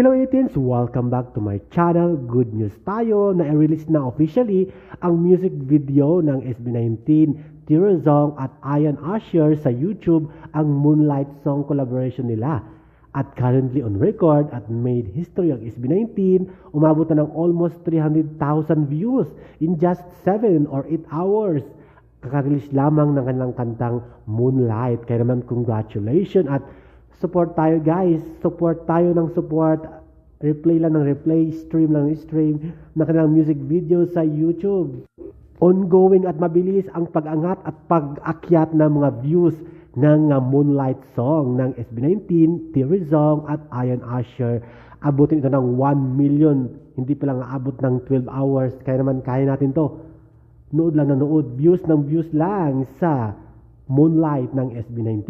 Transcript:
Hello 18s! Welcome back to my channel. Good news tayo na i-release na officially ang music video ng SB19, Tirozong at Ian Asher sa YouTube ang Moonlight Song collaboration nila. At currently on record at made history ang SB19, umabot na ng almost 300,000 views in just 7 or 8 hours. Kakarelease lamang ng kanilang kantang Moonlight. Kaya naman congratulations at support tayo guys. Support tayo ng support. Replay lang ng replay, stream lang ng stream ng kanilang music video sa YouTube. Ongoing at mabilis ang pag-angat at pag-akyat ng mga views ng uh, Moonlight Song ng SB19, Tirizong at Ian Asher. Abutin ito ng 1 million. Hindi pa lang aabot ng 12 hours. Kaya naman kaya natin to. Nood lang na nood. Views ng views lang sa Moonlight ng SB19.